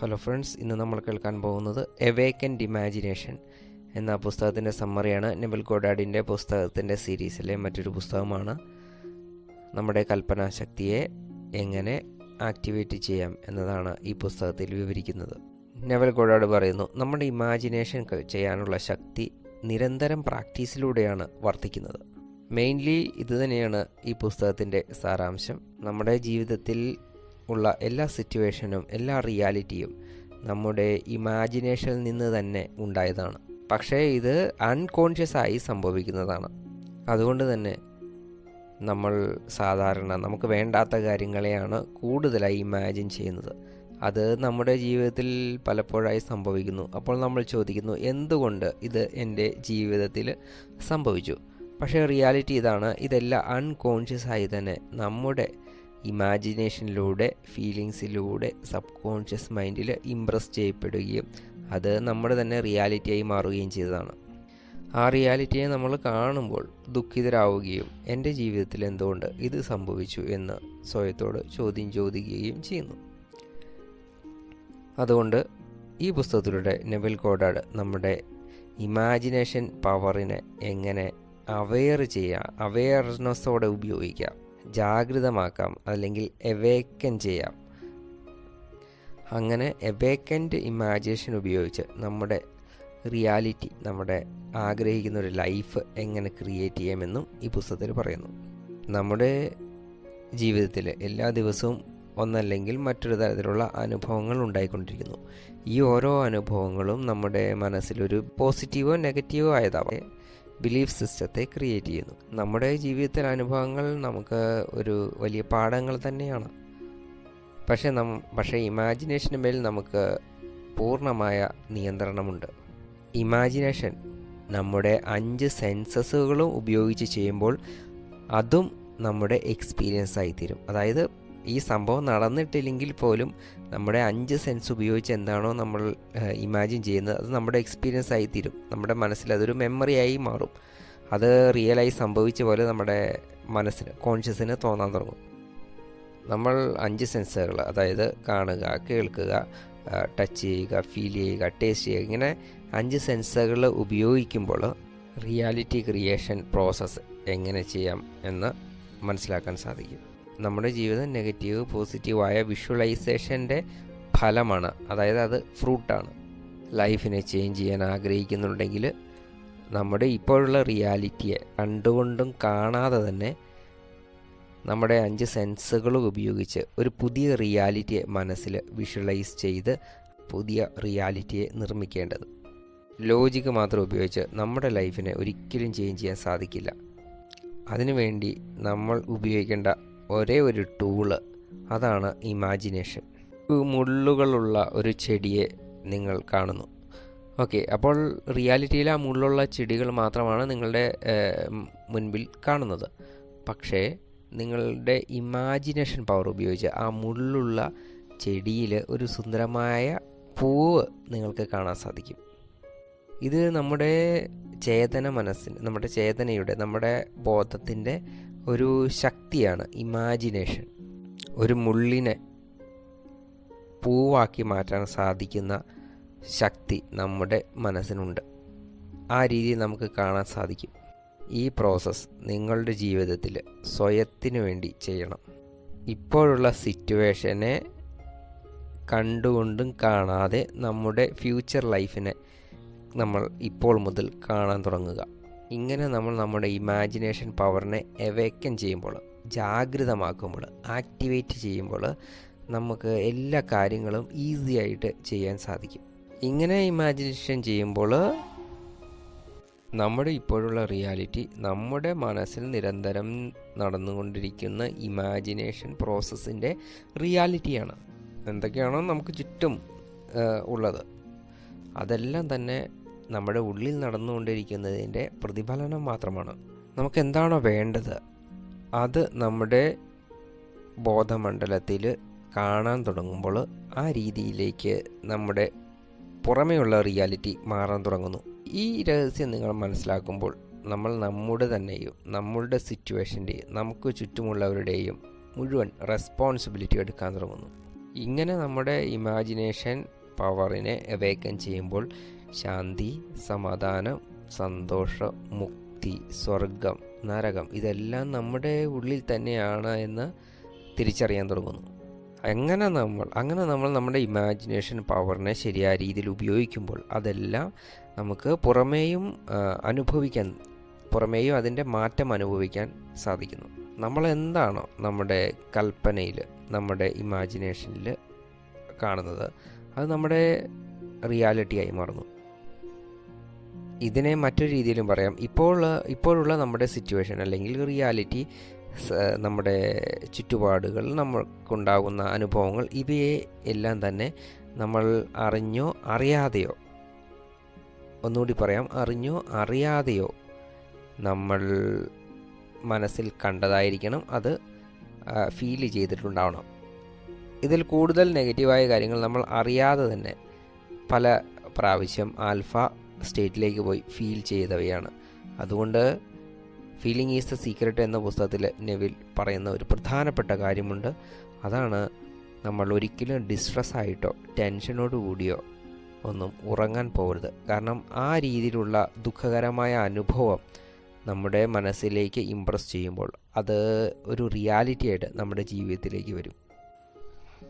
Hello friends ഇന്ന് നമ്മൾ കേൾക്കാൻ പോകുന്നത് എവേക്കൻഡ് ഇമാജിനേഷൻ എന്ന പുസ്തകത്തിന്റെ സമ്മറിയാണ് നെബൽ ഗോഡാഡിന്റെ പുസ്തകത്തിന്റെ സീരീസിലെ മറ്റൊരു പുസ്തകമാണ്. നമ്മുടെ കൽപ്പനാശക്തിയെ എങ്ങനെ ആക്ടിവേറ്റ് ചെയ്യാം എന്നതാണ് ഈ പുസ്തകത്തിൽ വിവരിക്കുന്നത്. നെവൽ ഗോഡാഡ് പറയുന്നു നമ്മുടെ ഇമാജിനേഷൻ ചെയ്യാനുള്ള ശക്തി നിരന്തരം പ്രാക്ടീസിലൂടെയാണ് വർദ്ധിക്കുന്നത് മെയിൻലി ഇതുതന്നെയാണ് ഈ പുസ്തകത്തിന്റെ സാരാംശം. നമ്മുടെ ജീവിതത്തിൽ ഉള്ള എല്ലാ സിറ്റുവേഷനും എല്ലാ റിയാലിറ്റിയും നമ്മുടെ ഇമാജിനേഷനിൽ നിന്ന് തന്നെ ഉണ്ടായതാണ്. പക്ഷേ ഇത് അൺകോൺഷ്യസ് ആയി സംഭവിക്കുന്നതാണ്. അതുകൊണ്ട് തന്നെ നമ്മൾ സാധാരണ നമുക്ക് വേണ്ടാത്ത കാര്യങ്ങളെയാണ് കൂടുതലായി ഇമാജിൻ ചെയ്യുന്നത്. അത് നമ്മുടെ ജീവിതത്തിൽ പലപ്പോഴായി സംഭവിക്കുന്നു. അപ്പോൾ നമ്മൾ ചോദിക്കുന്നു എന്തുകൊണ്ട് ഇത് എന്റെ ജീവിതത്തിൽ സംഭവിച്ചു? പക്ഷേ റിയാലിറ്റി ഇതാണ്. ഇതെല്ലാം അൺകോൺഷ്യസ് ആയി തന്നെ നമ്മുടെ ഇമാജിനേഷനിലൂടെ ഫീലിങ്സിലൂടെ സബ് കോൺഷ്യസ് മൈൻഡിൽ ഇമ്പ്രസ് ചെയ്യപ്പെടുകയും അത് നമ്മുടെ തന്നെ റിയാലിറ്റിയായി മാറുകയും ചെയ്തതാണ്. ആ റിയാലിറ്റിയെ നമ്മൾ കാണുമ്പോൾ ദുഃഖിതരാവുകയും എന്റെ ജീവിതത്തിൽ എന്തുകൊണ്ട് ഇത് സംഭവിച്ചു എന്ന് സ്വയത്തോട് ചോദ്യം ചോദിക്കുകയും ചെയ്യുന്നു. അതുകൊണ്ട് ഈ പുസ്തകത്തിലൂടെ നെവിൽ കോഡാട് നമ്മുടെ ഇമാജിനേഷൻ പവറിനെ എങ്ങനെ അവെയർ ചെയ്യുക അവെയർനെസ്സോടെ ഉപയോഗിക്കാം. ജാഗൃതമാക്കാം അല്ലെങ്കിൽ എവേക്കൻ ചെയ്യാം. അങ്ങനെ എവേക്കൻഡ് ഇമാജിനേഷൻ ഉപയോഗിച്ച് നമ്മുടെ റിയാലിറ്റി നമ്മുടെ ആഗ്രഹിക്കുന്ന ഒരു ലൈഫ് എങ്ങനെ ക്രിയേറ്റ് ചെയ്യാമെന്നും ഈ പുസ്തകത്തിൽ പറയുന്നു. നമ്മുടെ ജീവിതത്തിൽ എല്ലാ ദിവസവും ഒന്നല്ലെങ്കിൽ മറ്റൊരു തരത്തിലുള്ള അനുഭവങ്ങൾ ഉണ്ടായിക്കൊണ്ടിരിക്കുന്നു. ഈ ഓരോ അനുഭവങ്ങളും നമ്മുടെ മനസ്സിലൊരു പോസിറ്റീവോ നെഗറ്റീവോ ആയതാവട്ടെ ബിലീഫ് സിസ്റ്റത്തെ ക്രിയേറ്റ് ചെയ്യുന്നു. നമ്മുടെ ജീവിതത്തിൽ അനുഭവങ്ങൾ നമുക്ക് ഒരു വലിയ പാഠങ്ങൾ തന്നെയാണ്. പക്ഷേ നം പക്ഷേ ഇമാജിനേഷന് മേൽ നമുക്ക് പൂർണമായ നിയന്ത്രണമുണ്ട്. ഇമാജിനേഷൻ നമ്മുടെ അഞ്ച് സെൻസസുകളും ഉപയോഗിച്ച് ചെയ്യുമ്പോൾ അതും നമ്മുടെ എക്സ്പീരിയൻസ് ആയിത്തീരും. അതായത് ഈ സംഭവം നടന്നിട്ടില്ലെങ്കിൽ പോലും നമ്മുടെ അഞ്ച് സെൻസ് ഉപയോഗിച്ച് എന്താണോ നമ്മൾ ഇമാജിൻ ചെയ്യുന്നത്. അത് നമ്മുടെ എക്സ്പീരിയൻസ് ആയി ആയിത്തീരും. നമ്മുടെ മനസ്സിൽ അതൊരു മെമ്മറിയായി മാറും. അത് റിയലായി സംഭവിച്ച പോലെ നമ്മുടെ മനസ്സിന് കോൺഷ്യസിന് തോന്നാൻ തുടങ്ങും. നമ്മൾ അഞ്ച് സെൻസുകൾ അതായത് കാണുക കേൾക്കുക ടച്ച് ചെയ്യുക ഫീൽ ചെയ്യുക ടേസ്റ്റ് ചെയ്യുക ഇങ്ങനെ അഞ്ച് സെൻസുകൾ ഉപയോഗിക്കുമ്പോൾ റിയാലിറ്റി ക്രിയേഷൻ പ്രോസസ്സ് എങ്ങനെ ചെയ്യാം എന്ന് മനസ്സിലാക്കാൻ സാധിക്കും. നമ്മുടെ ജീവിതം നെഗറ്റീവ് പോസിറ്റീവായ വിഷ്വലൈസേഷന്റെ ഫലമാണ്. അതായത് അത് ഫ്രൂട്ടാണ്. ലൈഫിനെ ചേഞ്ച് ചെയ്യാൻ ആഗ്രഹിക്കുന്നുണ്ടെങ്കിൽ നമ്മുടെ ഇപ്പോഴുള്ള റിയാലിറ്റിയെ കണ്ടുകൊണ്ടും കാണാതെ തന്നെ നമ്മുടെ അഞ്ച് സെൻസുകൾ ഉപയോഗിച്ച് ഒരു പുതിയ റിയാലിറ്റിയെ മനസ്സിൽ വിഷ്വലൈസ് ചെയ്ത് പുതിയ റിയാലിറ്റിയെ നിർമ്മിക്കേണ്ടത്. ലോജിക്ക് മാത്രം ഉപയോഗിച്ച് നമ്മുടെ ലൈഫിനെ ഒരിക്കലും ചേഞ്ച് ചെയ്യാൻ സാധിക്കില്ല. അതിനുവേണ്ടി നമ്മൾ ഉപയോഗിക്കേണ്ട ഒരേ ഒരു ടൂൾ അതാണ് ഇമാജിനേഷൻ മുള്ളുകളുള്ള ഒരു ചെടിയെ നിങ്ങൾ കാണുന്നു. ഓക്കെ അപ്പോൾ റിയാലിറ്റിയിൽ ആ മുള്ളുള്ള ചെടികൾ മാത്രമാണ് നിങ്ങളുടെ മുൻപിൽ കാണുന്നത്. പക്ഷേ നിങ്ങളുടെ ഇമാജിനേഷൻ പവർ ഉപയോഗിച്ച് ആ മുള്ളുള്ള ചെടിയിൽ ഒരു സുന്ദരമായ പൂവ് നിങ്ങൾക്ക് കാണാൻ സാധിക്കും. ഇത് നമ്മുടെ ചേതന മനസ്സിന് നമ്മുടെ ചേതനയുടെ നമ്മുടെ ബോധത്തിന്റെ ഒരു ശക്തിയാണ് ഇമാജിനേഷൻ ഒരു മുള്ളിനെ പൂവാക്കി മാറ്റാൻ സാധിക്കുന്ന ശക്തി നമ്മുടെ മനസ്സിനുണ്ട്. ആ രീതി നമുക്ക് കാണാൻ സാധിക്കും. ഈ പ്രോസസ്സ് നിങ്ങളുടെ ജീവിതത്തിൽ സ്വയത്തിന് വേണ്ടി ചെയ്യണം. ഇപ്പോഴുള്ള സിറ്റുവേഷനെ കണ്ടുകൊണ്ടും കാണാതെ നമ്മുടെ ഫ്യൂച്ചർ ലൈഫിനെ നമ്മൾ ഇപ്പോൾ മുതൽ കാണാൻ തുടങ്ങുക. ഇങ്ങനെ നമ്മൾ നമ്മുടെ ഇമാജിനേഷൻ പവറിനെ എവേക്കൻ ചെയ്യുമ്പോൾ ജാഗ്രതമാക്കുമ്പോൾ ആക്ടിവേറ്റ് ചെയ്യുമ്പോൾ നമുക്ക് എല്ലാ കാര്യങ്ങളും ഈസി ആയിട്ട് ചെയ്യാൻ സാധിക്കും. ഇങ്ങനെ ഇമാജിനേഷൻ ചെയ്യുമ്പോൾ നമ്മുടെ ഇപ്പോഴുള്ള റിയാലിറ്റി നമ്മുടെ മനസ്സിൽ നിരന്തരം നടന്നുകൊണ്ടിരിക്കുന്ന ഇമാജിനേഷൻ പ്രോസസ്സിന്റെ റിയാലിറ്റിയാണ് എന്തൊക്കെയാണോ നമുക്ക് ചുറ്റും ഉള്ളത്. അതെല്ലാം തന്നെ നമ്മുടെ ഉള്ളിൽ നടന്നുകൊണ്ടിരിക്കുന്നതിന്റെ പ്രതിഫലനം മാത്രമാണ്. നമുക്ക് എന്താണോ വേണ്ടത്? അത് നമ്മുടെ ബോധമണ്ഡലത്തിൽ കാണാൻ തുടങ്ങുമ്പോൾ ആ രീതിയിലേക്ക് നമ്മുടെ പുറമേയുള്ള റിയാലിറ്റി മാറാൻ തുടങ്ങുന്നു. ഈ രഹസ്യം നിങ്ങൾ മനസ്സിലാക്കുമ്പോൾ നമ്മൾ നമ്മുടെ തന്നെയും നമ്മളുടെ സിറ്റുവേഷന്റെയും നമുക്ക് ചുറ്റുമുള്ളവരുടെയും മുഴുവൻ റെസ്പോൺസിബിലിറ്റി എടുക്കാൻ തുടങ്ങുന്നു. ഇങ്ങനെ നമ്മുടെ ഇമാജിനേഷൻ പവറിനെ അവേക്കൻ ചെയ്യുമ്പോൾ ശാന്തി സമാധാനം സന്തോഷം മുക്തി സ്വർഗം നരകം ഇതെല്ലാം നമ്മുടെ ഉള്ളിൽ തന്നെയാണ് എന്ന് തിരിച്ചറിയാൻ തുടങ്ങുന്നു. എങ്ങനെ നമ്മൾ അങ്ങനെ നമ്മൾ നമ്മുടെ ഇമാജിനേഷൻ പവറിനെ ശരിയായ രീതിയിൽ ഉപയോഗിക്കുമ്പോൾ അതെല്ലാം നമുക്ക് പുറമേയും അനുഭവിക്കാൻ പുറമേയും അതിന്റെ മാറ്റം അനുഭവിക്കാൻ സാധിക്കുന്നു. നമ്മൾ എന്താണോ നമ്മുടെ കൽപ്പനയിൽ നമ്മുടെ ഇമാജിനേഷനിൽ കാണുന്നത് അത് നമ്മുടെ റിയാലിറ്റിയായി മാറുന്നു. ഇതിനെ മറ്റൊരു രീതിയിലും പറയാം. ഇപ്പോൾ ഇപ്പോഴുള്ള നമ്മുടെ സിറ്റുവേഷൻ അല്ലെങ്കിൽ റിയാലിറ്റി നമ്മുടെ ചുറ്റുപാടുകൾ നമ്മൾക്കുണ്ടാകുന്ന അനുഭവങ്ങൾ ഇവയെ എല്ലാം തന്നെ നമ്മൾ അറിഞ്ഞോ അറിയാതെയോ ഒന്നുകൂടി പറയാം അറിഞ്ഞോ അറിയാതെയോ നമ്മൾ മനസ്സിൽ കണ്ടതായിരിക്കണം. അത് ഫീൽ ചെയ്തിട്ടുണ്ടാവണം. ഇതിൽ കൂടുതൽ നെഗറ്റീവായ കാര്യങ്ങൾ നമ്മൾ അറിയാതെ തന്നെ പല പ്രാവശ്യം ആൽഫ സ്റ്റേറ്റിലേക്ക് പോയി ഫീൽ ചെയ്തവയാണ്. അതുകൊണ്ട് ഫീലിംഗ് ഈസ് ദ സീക്രട്ട് എന്ന പുസ്തകത്തിൽ നെവിൽ പറയുന്ന ഒരു പ്രധാനപ്പെട്ട കാര്യമുണ്ട്. അതാണ് നമ്മൾ ഒരിക്കലും ഡിസ്ട്രസ് ആയിട്ടോ ടെൻഷനോട് കൂടിയോ ഒന്നും ഉറങ്ങാൻ പോകരുത്. കാരണം ആ രീതിയിലുള്ള ദുഃഖകരമായ അനുഭവം നമ്മുടെ മനസ്സിലേക്ക് ഇമ്പ്രസ് ചെയ്യുമ്പോൾ അത് ഒരു റിയാലിറ്റി ആയിട്ട് നമ്മുടെ ജീവിതത്തിലേക്ക് വരും.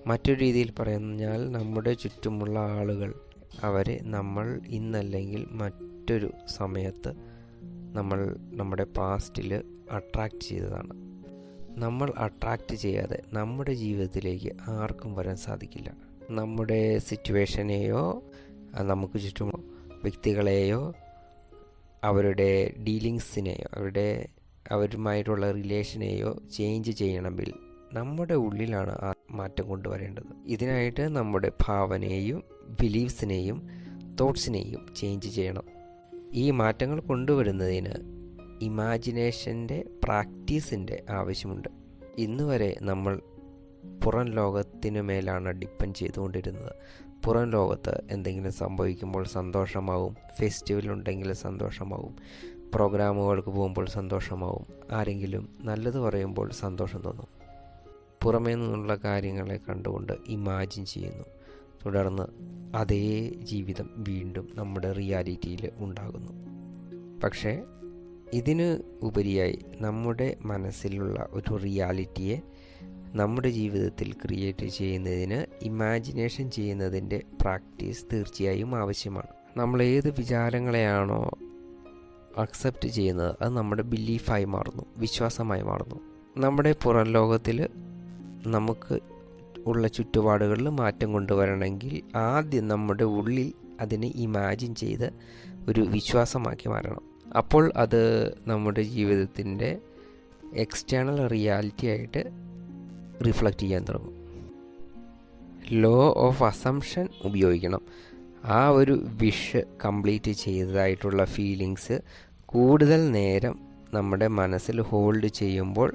മറ്റൊരു രീതിയിൽ പറഞ്ഞാൽ നമ്മുടെ ചുറ്റുമുള്ള ആളുകൾ അവരെ നമ്മൾ ഇന്നല്ലെങ്കിൽ മറ്റൊരു സമയത്ത് നമ്മൾ നമ്മുടെ പാസ്റ്റിൽ അട്രാക്റ്റ് ചെയ്തതാണ്. നമ്മൾ അട്രാക്റ്റ് ചെയ്യാതെ നമ്മുടെ ജീവിതത്തിലേക്ക് ആർക്കും വരാൻ സാധിക്കില്ല. നമ്മുടെ സിറ്റുവേഷനെയോ നമുക്ക് ചുറ്റും വ്യക്തികളെയോ അവരുടെ ഡീലിങ്സിനെയോ അവരുടെ അവരുമായിട്ടുള്ള റിലേഷനെയോ ചേഞ്ച് ചെയ്യണമെങ്കിൽ നമ്മുടെ ഉള്ളിലാണ് ആ മാറ്റം കൊണ്ടുവരേണ്ടത്. ഇതിനായിട്ട് നമ്മുടെ ഭാവനയെയും ബിലീവ്സിനെയും തോട്ട്സിനെയും ചേഞ്ച് ചെയ്യണം. ഈ മാറ്റങ്ങൾ കൊണ്ടുവരുന്നതിന് ഇമാജിനേഷന്റെ പ്രാക്ടീസിന്റെ ആവശ്യമുണ്ട്. ഇന്ന് വരെ നമ്മൾ പുറം ലോകത്തിനു മേലാണ് ഡിപ്പെൻഡ് ചെയ്തുകൊണ്ടിരുന്നത്. പുറം ലോകത്ത് എന്തെങ്കിലും സംഭവിക്കുമ്പോൾ സന്തോഷമാവും. ഫെസ്റ്റിവൽ ഉണ്ടെങ്കിൽ സന്തോഷമാവും. പ്രോഗ്രാമുകൾക്ക് പോകുമ്പോൾ സന്തോഷമാവും. ആരെങ്കിലും നല്ലത് പറയുമ്പോൾ സന്തോഷം തോന്നും. പുറമേ നിന്നുള്ള കാര്യങ്ങളെ കണ്ടുകൊണ്ട് ഇമാജിൻ ചെയ്യുന്നു. തുടർന്ന് അതേ ജീവിതം വീണ്ടും നമ്മുടെ റിയാലിറ്റിയിൽ ഉണ്ടാകുന്നു. പക്ഷേ ഇതിന് ഉപരിയായി നമ്മുടെ മനസ്സിലുള്ള ഒരു റിയാലിറ്റിയെ നമ്മുടെ ജീവിതത്തിൽ ക്രിയേറ്റ് ചെയ്യുന്നതിന് ഇമാജിനേഷൻ ചെയ്യുന്നതിന്റെ പ്രാക്ടീസ് തീർച്ചയായും ആവശ്യമാണ്. നമ്മൾ ഏത് വിചാരങ്ങളെയാണോ അക്സെപ്റ്റ് ചെയ്യുന്നത് അത് നമ്മുടെ ബിലീഫായി മാറുന്നു വിശ്വാസമായി മാറുന്നു. നമ്മുടെ പുറം ലോകത്തിൽ നമുക്ക് ഉള്ള ചുറ്റുപാടുകളിൽ മാറ്റം കൊണ്ടുവരണമെങ്കിൽ ആദ്യം നമ്മുടെ ഉള്ളിൽ അതിനെ ഇമാജിൻ ചെയ്ത് ഒരു വിശ്വാസമാക്കി മാറണം. അപ്പോൾ അത് നമ്മുടെ ജീവിതത്തിന്റെ എക്സ്റ്റേണൽ റിയാലിറ്റി ആയിട്ട് റിഫ്ലക്റ്റ് ചെയ്യാൻ തുടങ്ങും. ലോ ഓഫ് അസംഷൻ ഉപയോഗിക്കണം. ആ ഒരു വിഷ് കംപ്ലീറ്റ് ചെയ്തതായിട്ടുള്ള ഫീലിങ്സ് കൂടുതൽ നേരം നമ്മുടെ മനസ്സിൽ ഹോൾഡ് ചെയ്യുമ്പോൾ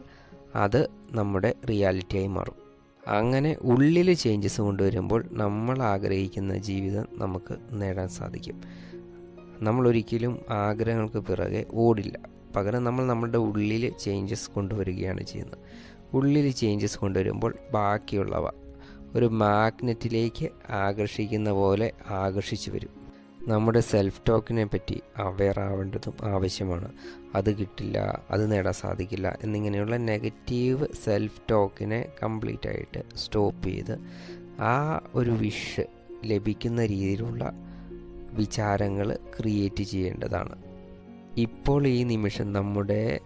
അത് നമ്മുടെ റിയാലിറ്റിയായി മാറും. അങ്ങനെ ഉള്ളിൽ ചേഞ്ചസ് കൊണ്ടുവരുമ്പോൾ നമ്മൾ ആഗ്രഹിക്കുന്ന ജീവിതം നമുക്ക് നേടാൻ സാധിക്കും. നമ്മൾ ഒരിക്കലും ആഗ്രഹങ്ങൾക്ക് പിറകെ ഓടില്ല. പകരം നമ്മൾ നമ്മളുടെ ഉള്ളിൽ ചേഞ്ചസ് കൊണ്ടുവരികയാണ് ചെയ്യുന്നത്. ഉള്ളിൽ ചേഞ്ചസ് കൊണ്ടുവരുമ്പോൾ ബാക്കിയുള്ളവ ഒരു മാഗ്നറ്റിലേക്ക് ആകർഷിക്കുന്ന പോലെ ആകർഷിച്ചു വരും. നമ്മുടെ സെൽഫ് ടോക്കിനെ പറ്റി അവെയർ ആവേണ്ടതും ആവശ്യമാണ്. അത് കിട്ടില്ല അത് നേടാൻ സാധിക്കില്ല എന്നിങ്ങനെയുള്ള നെഗറ്റീവ് സെൽഫ് ടോക്കിനെ കംപ്ലീറ്റ് ആയിട്ട് സ്റ്റോപ്പ് ചെയ്ത് ആ ഒരു വിഷ് ലഭിക്കുന്ന രീതിയിലുള്ള വിചാരങ്ങൾ ക്രിയേറ്റ് ചെയ്യേണ്ടതാണ്. ഇപ്പോൾ ഈ നിമിഷം നമ്മുടെ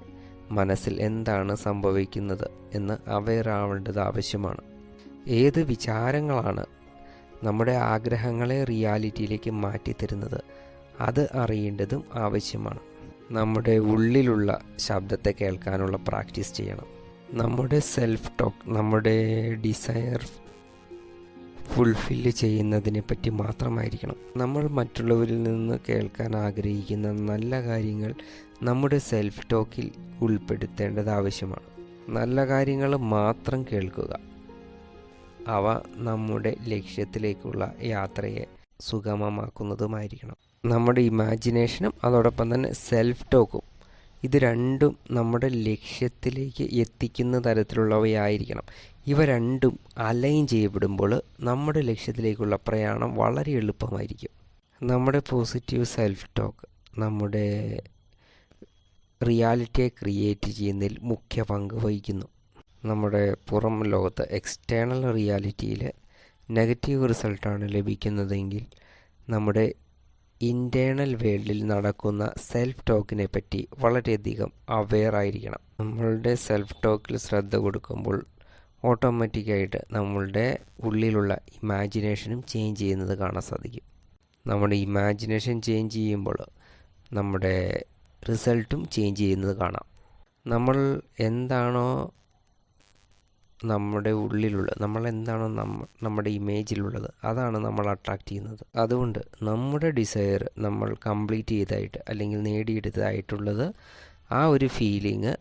മനസ്സിൽ എന്താണ് സംഭവിക്കുന്നത് എന്ന് അവെയർ ആവേണ്ടത് ആവശ്യമാണ്. ഏത് വിചാരങ്ങളാണ് നമ്മുടെ ആഗ്രഹങ്ങളെ റിയാലിറ്റിയിലേക്ക് മാറ്റിത്തരുന്നത് അത് അറിയേണ്ടതും ആവശ്യമാണ്. നമ്മുടെ ഉള്ളിലുള്ള ശബ്ദത്തെ കേൾക്കാനുള്ള പ്രാക്ടീസ് ചെയ്യണം. നമ്മുടെ സെൽഫ് ടോക്ക് നമ്മുടെ ഡിസയർ ഫുൾഫിൽ ചെയ്യുന്നതിനെ പറ്റി മാത്രമായിരിക്കണം. നമ്മൾ മറ്റുള്ളവരിൽ നിന്ന് കേൾക്കാൻ ആഗ്രഹിക്കുന്ന നല്ല കാര്യങ്ങൾ നമ്മുടെ സെൽഫ് ടോക്കിൽ ഉൾപ്പെടുത്തേണ്ടത് ആവശ്യമാണ്. നല്ല കാര്യങ്ങൾ മാത്രം കേൾക്കുക. അവ നമ്മുടെ ലക്ഷ്യത്തിലേക്കുള്ള യാത്രയെ സുഗമമാക്കുന്നതുമായിരിക്കണം. നമ്മുടെ ഇമാജിനേഷനും അതോടൊപ്പം തന്നെ സെൽഫ് ടോക്കും ഇത് രണ്ടും നമ്മുടെ ലക്ഷ്യത്തിലേക്ക് എത്തിക്കുന്ന തരത്തിലുള്ളവയായിരിക്കണം. ഇവ രണ്ടും അലൈൻ ചെയ്യപ്പെടുമ്പോൾ നമ്മുടെ ലക്ഷ്യത്തിലേക്കുള്ള പ്രയാണം വളരെ എളുപ്പമായിരിക്കും. നമ്മുടെ പോസിറ്റീവ് സെൽഫ് ടോക്ക് നമ്മുടെ റിയാലിറ്റിയെ ക്രിയേറ്റ് ചെയ്യുന്നതിൽ മുഖ്യ പങ്ക് വഹിക്കുന്നു. നമ്മുടെ പുറം ലോകത്ത് എക്സ്റ്റേണൽ റിയാലിറ്റിയിൽ നെഗറ്റീവ് റിസൾട്ടാണ് ലഭിക്കുന്നതെങ്കിൽ നമ്മുടെ ഇന്റേണൽ വേൾഡിൽ നടക്കുന്ന സെൽഫ് ടോക്കിനെ പറ്റി വളരെയധികം അവെയർ ആയിരിക്കണം. നമ്മളുടെ സെൽഫ് ടോക്കിൽ ശ്രദ്ധ കൊടുക്കുമ്പോൾ ഓട്ടോമാറ്റിക്കായിട്ട് നമ്മളുടെ ഉള്ളിലുള്ള ഇമാജിനേഷനും ചേഞ്ച് ചെയ്യുന്നത് കാണാൻ സാധിക്കും. നമ്മുടെ ഇമാജിനേഷൻ ചേഞ്ച് ചെയ്യുമ്പോൾ നമ്മുടെ റിസൾട്ടും ചേഞ്ച് ചെയ്യുന്നത് കാണാം. നമ്മൾ എന്താണോ നമ്മുടെ ഉള്ളിലുള്ള നമ്മൾ എന്താണോ നമ്മ നമ്മുടെ ഇമേജിലുള്ളത് അതാണ് നമ്മൾ അട്രാക്റ്റ് ചെയ്യുന്നത്. അതുകൊണ്ട് നമ്മുടെ ഡിസയർ നമ്മൾ കംപ്ലീറ്റ് ചെയ്തതായിട്ട് അല്ലെങ്കിൽ നേടിയെടുത്തതായിട്ടുള്ളത് ആ ഒരു ഫീലിങ്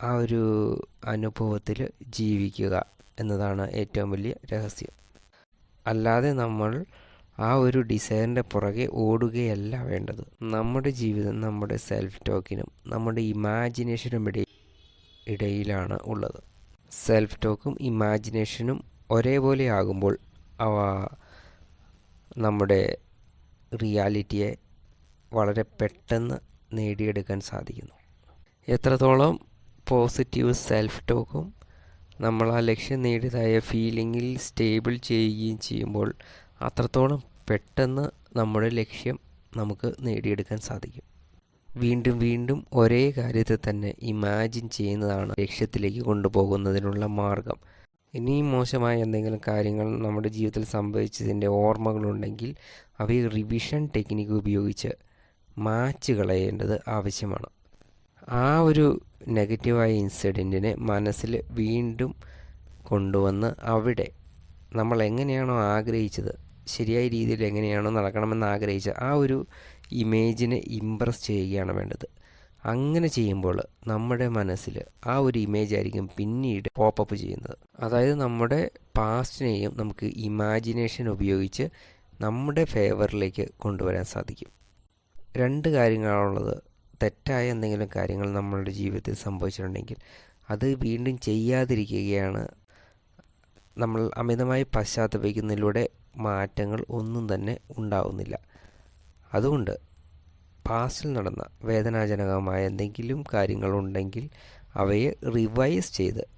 ആ ഒരു അനുഭവത്തിൽ ജീവിക്കുക എന്നതാണ് ഏറ്റവും വലിയ രഹസ്യം. അല്ലാതെ നമ്മൾ ആ ഒരു ഡിസൈറിന്റെ പുറകെ ഓടുകയല്ല വേണ്ടത്. നമ്മുടെ ജീവിതം നമ്മുടെ സെൽഫ് ടോക്കിനും നമ്മുടെ ഇമാജിനേഷനും ഇടയിലാണ് ഉള്ളത്. സെൽഫ് ടോക്കും ഇമാജിനേഷനും ഒരേപോലെ ആകുമ്പോൾ അവ നമ്മുടെ റിയാലിറ്റിയെ വളരെ പെട്ടെന്ന് നേടിയെടുക്കാൻ സാധിക്കുന്നു. എത്രത്തോളം പോസിറ്റീവ് സെൽഫ് ടോക്കും നമ്മൾ ആ ലക്ഷ്യം നേടിയതായ ഫീലിങ്ങിൽ സ്റ്റേബിൾ ചെയ്യുകയും ചെയ്യുമ്പോൾ അത്രത്തോളം പെട്ടെന്ന് നമ്മുടെ ലക്ഷ്യം നമുക്ക് നേടിയെടുക്കാൻ സാധിക്കും. വീണ്ടും വീണ്ടും ഒരേ കാര്യത്തെ തന്നെ ഇമാജിൻ ചെയ്യുന്നതാണ് ലക്ഷ്യത്തിലേക്ക് കൊണ്ടുപോകുന്നതിനുള്ള മാർഗം. ഇനിയും മോശമായ എന്തെങ്കിലും കാര്യങ്ങൾ നമ്മുടെ ജീവിതത്തിൽ സംഭവിച്ചതിന്റെ ഓർമ്മകളുണ്ടെങ്കിൽ അവയെ റിവിഷൻ ടെക്നിക്ക് ഉപയോഗിച്ച് മാച്ച് കളയേണ്ടത് ആവശ്യമാണ്. ആ ഒരു നെഗറ്റീവായ ഇൻസിഡന്റിനെ മനസ്സിൽ വീണ്ടും കൊണ്ടുവന്ന് അവിടെ നമ്മൾ എങ്ങനെയാണോ ആഗ്രഹിച്ചത് ശരിയായ രീതിയിൽ എങ്ങനെയാണോ നടക്കണമെന്ന് ആഗ്രഹിച്ച ആ ഒരു ഇമേജിനെ ഇമ്പ്രസ് ചെയ്യുകയാണ് വേണ്ടത്. അങ്ങനെ ചെയ്യുമ്പോൾ നമ്മുടെ മനസ്സിൽ ആ ഒരു ഇമേജ് ആയിരിക്കും പിന്നീട് പോപ്പപ്പ് ചെയ്യുന്നത്. അതായത് നമ്മുടെ പാസ്റ്റിനെയും നമുക്ക് ഇമാജിനേഷൻ ഉപയോഗിച്ച് നമ്മുടെ ഫേവറിലേക്ക് കൊണ്ടുവരാൻ സാധിക്കും. രണ്ട് കാര്യങ്ങളാണുള്ളത് തെറ്റായ എന്തെങ്കിലും കാര്യങ്ങൾ നമ്മളുടെ ജീവിതത്തിൽ സംഭവിച്ചിട്ടുണ്ടെങ്കിൽ അത് വീണ്ടും ചെയ്യാതിരിക്കുകയാണ് നമ്മൾ അമിതമായി പശ്ചാത്തപിക്കുന്നതിലൂടെ മാറ്റങ്ങൾ ഒന്നും തന്നെ ഉണ്ടാവുന്നില്ല. അതുകൊണ്ട് പാസ്റ്റിൽ നടന്ന വേദനാജനകമായ എന്തെങ്കിലും കാര്യങ്ങളുണ്ടെങ്കിൽ അവയെ റിവൈസ് ചെയ്ത്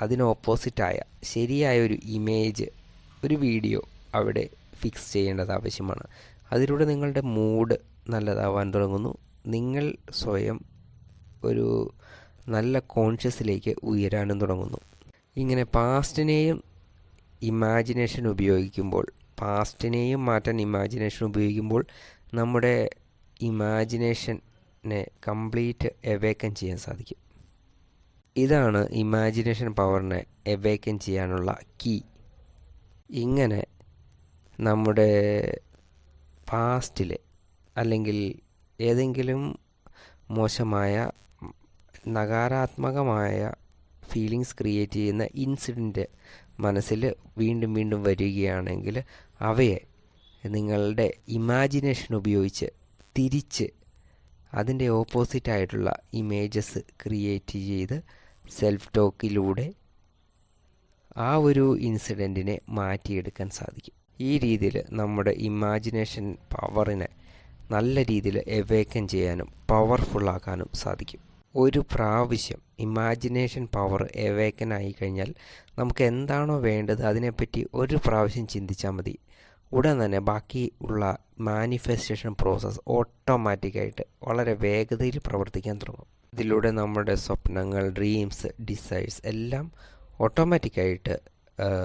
അതിന് ഓപ്പോസിറ്റായ ശരിയായ ഒരു ഇമേജ് ഒരു വീഡിയോ അവിടെ ഫിക്സ് ചെയ്യേണ്ടത് ആവശ്യമാണ്. അതിലൂടെ നിങ്ങളുടെ മൂഡ് നല്ലതാവാൻ തുടങ്ങുന്നു. നിങ്ങൾ സ്വയം ഒരു നല്ല കോൺഷ്യസിലേക്ക് ഉയരാനും തുടങ്ങുന്നു. ഇങ്ങനെ പാസ്റ്റിനെയും ഇമാജിനേഷൻ ഉപയോഗിക്കുമ്പോൾ പാസ്റ്റിനെയും മാറ്റാൻ ഇമാജിനേഷൻ ഉപയോഗിക്കുമ്പോൾ നമ്മുടെ ഇമാജിനേഷനെ കംപ്ലീറ്റ് എവേക്കൻ ചെയ്യാൻ സാധിക്കും. ഇതാണ് ഇമാജിനേഷൻ പവറിനെ എവേക്കൻ ചെയ്യാനുള്ള കീ. ഇങ്ങനെ നമ്മുടെ പാസ്റ്റിലെ അല്ലെങ്കിൽ ഏതെങ്കിലും മോശമായ നകാരാത്മകമായ ഫീലിങ്സ് ക്രിയേറ്റ് ചെയ്യുന്ന ഇൻസിഡന്റ് മനസ്സിൽ വീണ്ടും വീണ്ടും വരികയാണെങ്കിൽ അവയെ നിങ്ങളുടെ ഇമാജിനേഷൻ ഉപയോഗിച്ച് തിരിച്ച് അതിന്റെ ഓപ്പോസിറ്റ് ആയിട്ടുള്ള ഇമേജസ് ക്രിയേറ്റ് ചെയ്ത് സെൽഫ് ടോക്കിലൂടെ ആ ഒരു ഇൻസിഡന്റിനെ മാറ്റിയെടുക്കാൻ സാധിക്കും. ഈ രീതിയിൽ നമ്മുടെ ഇമാജിനേഷൻ പവറിനെ നല്ല രീതിയിൽ എവേക്കൻ ചെയ്യാനും പവർഫുള്ളാക്കാനും സാധിക്കും. ഒരു പ്രാവശ്യം ഇമാജിനേഷൻ പവർ എവേക്കൻ ആയി കഴിഞ്ഞാൽ നമുക്ക് എന്താണോ വേണ്ടത് അതിനെപ്പറ്റി ഒരു പ്രാവശ്യം ചിന്തിച്ചാൽ മതി. ഉടൻ തന്നെ ബാക്കി ഉള്ള മാനിഫെസ്റ്റേഷൻ പ്രോസസ്സ് ഓട്ടോമാറ്റിക്കായിട്ട് വളരെ വേഗതയിൽ പ്രവർത്തിക്കാൻ തുടങ്ങും. ഇതിലൂടെ നമ്മുടെ സ്വപ്നങ്ങൾ ഡ്രീംസ് ഡിസൈഡ്സ് എല്ലാം ഓട്ടോമാറ്റിക്കായിട്ട്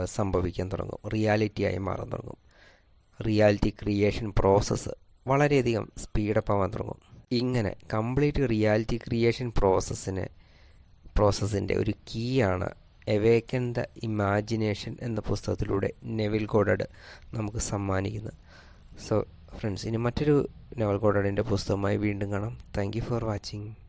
സംഭവിക്കാൻ തുടങ്ങും. റിയാലിറ്റിയായി മാറാൻ തുടങ്ങും. റിയാലിറ്റി ക്രിയേഷൻ പ്രോസസ്സ് വളരെയധികം സ്പീഡപ്പ് ആവാൻ തുടങ്ങും. ഇങ്ങനെ കംപ്ലീറ്റ് റിയാലിറ്റി ക്രിയേഷൻ പ്രോസസ്സിന് പ്രോസസ്സിന്റെ ഒരു കീ ആണ് എവേക്കൻ ദ ഇമാജിനേഷൻ എന്ന പുസ്തകത്തിലൂടെ നെവിൽ ഗോഡഡ് നമുക്ക് സമ്മാനിക്കുന്നു. സോ ഫ്രണ്ട്സ് ഇനി മറ്റൊരു നെവൽ ഗോഡഡിന്റെ പുസ്തകമായി വീണ്ടും കാണാം. Thank for watching.